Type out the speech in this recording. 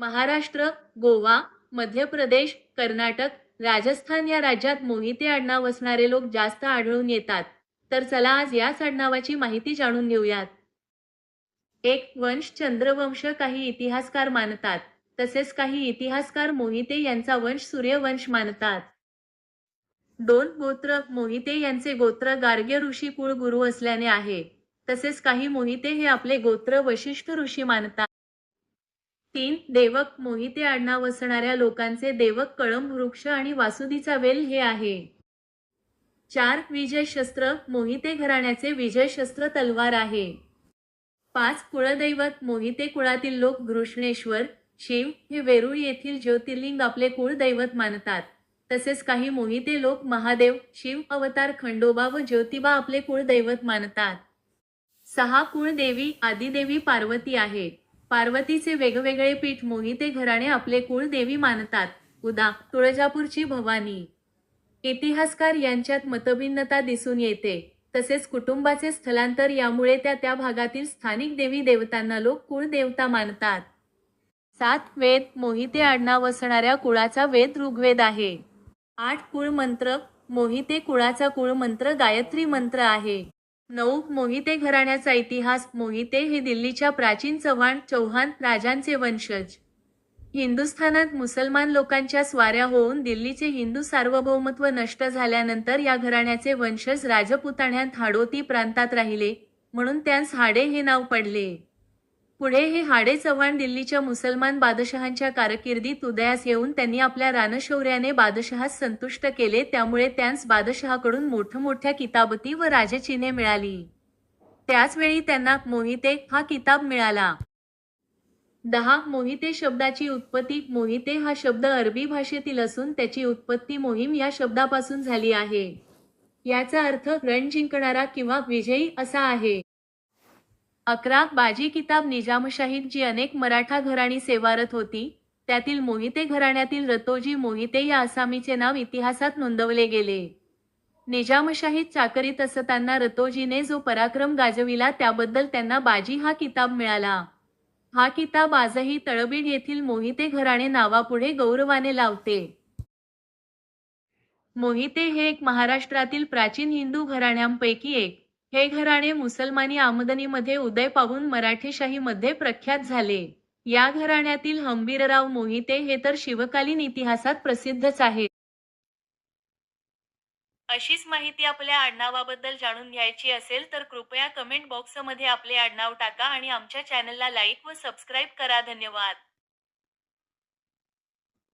महाराष्ट्र गोवा मध्य प्रदेश कर्नाटक राजस्थान या राज्यात मोहिते आडनाव असणारे लोक जास्त आढळून येतात. तर चला आज याच आडनावाची माहिती जाणून घेऊयात. एक वंश चंद्रवंश काही इतिहासकार मानतात तसेच काही इतिहासकार मोहिते यांचा वंश सूर्यवंश मानतात. दोन गोत्र मोहिते यांचे गोत्र गार्ग्य ऋषी कुळ गुरु असल्याने आहे. तसेच काही मोहिते हे आपले गोत्र वशिष्ठ ऋषी मानतात. तीन देवक मोहिते आडनाव असणाऱ्या लोकांचे देवक कळंब वृक्ष आणि वासुदीचा वेल हे आहे. चार विजय शस्त्र मोहिते घराण्याचे विजय शस्त्र तलवार आहे. पाच कुळदैवत मोहिते कुळातील लोक घृष्णेश्वर शिव हे वेरूळ येथील ज्योतिर्लिंग आपले कुळदैवत मानतात. तसेच काही मोहिते लोक महादेव शिव अवतार खंडोबा व ज्योतिबा आपले कुळदैवत मानतात. सहा कुळदेवी आदिदेवी पार्वती आहे. पार्वतीचे वेगवेगळे पीठ मोहिते घराणे आपले कुळदेवी मानतात. उदा तुळजापूरची भवानी. इतिहासकार यांच्यात मतभिन्नता दिसून येते. तसेच कुटुंबाचे स्थलांतर यामुळे त्या त्या भागातील स्थानिक देवी देवतांना लोक कुळदेवता मानतात. सात वेद मोहिते आडनाव असणाऱ्या कुळाचा वेद ऋग्वेद आहे. आठ कुळ मंत्र मोहिते कुळाचा कुळ मंत्र गायत्री मंत्र आहे. नऊ मोहिते घराण्याचा इतिहास. मोहिते हे दिल्लीच्या प्राचीन चव्हाण चौहान राजांचे वंशज. हिंदुस्थानात मुसलमान लोकांच्या स्वाऱ्या होऊन दिल्लीचे हिंदू सार्वभौमत्व नष्ट झाल्यानंतर या घराण्याचे वंशज राजपुताण्यात हाडोती प्रांतात राहिले म्हणून त्यांस हाडे हे नाव पडले. पुढे हे हाडे चव्हाण दिल्लीच्या मुसलमान बादशहांच्या कारकिर्दीत उदयास येऊन त्यांनी आपल्या रानशौर्याने बादशहास संतुष्ट केले त्यामुळे त्यांस बादशहाकडून मोठमोठ्या किताबती व राजचिन्हे मिळाली. त्याचवेळी त्यांना मोहिते हा किताब मिळाला. दहा मोहिते शब्दाची उत्पत्ती. मोहिते हा शब्द अरबी भाषेतील असून त्याची उत्पत्ती मोहीम या शब्दापासून झाली आहे. याचा अर्थ रण जिंकणारा किंवा विजयी असा आहे. अकरा बाजी किताब निजामशाहीत जी अनेक मराठा घराणी सेवारत होती. त्यातील मोहिते घराण्यातील रतोजी मोहिते या आसामीचे नाव इतिहासात नोंदवले गेले. निजामशाहीत चाकरीत असताना रतोजीने जो पराक्रम गाजविला त्याबद्दल त्यांना बाजी हा किताब मिळाला. हा किताब आजही तळबीड येथील मोहिते घराणे नावापुढे गौरवाने लावते. मोहिते हे एक महाराष्ट्रातील प्राचीन हिंदू घराण्यांपैकी एक. हे घराणे मुसलमानी आमदनीमध्ये उदय पावून मराठीशाहीमध्ये प्रख्यात झाले. या घराण्यातील हंबीरराव मोहिते हे तर शिवकालीन इतिहासात प्रसिद्धच आहेत. अशीच माहिती आपल्या आडनावाबद्दल जाणून घ्यायची असेल तर कृपया कमेंट बॉक्समध्ये आपले आडनाव टाका आणि आमच्या चॅनलला लाईक व सबस्क्राईब करा. धन्यवाद.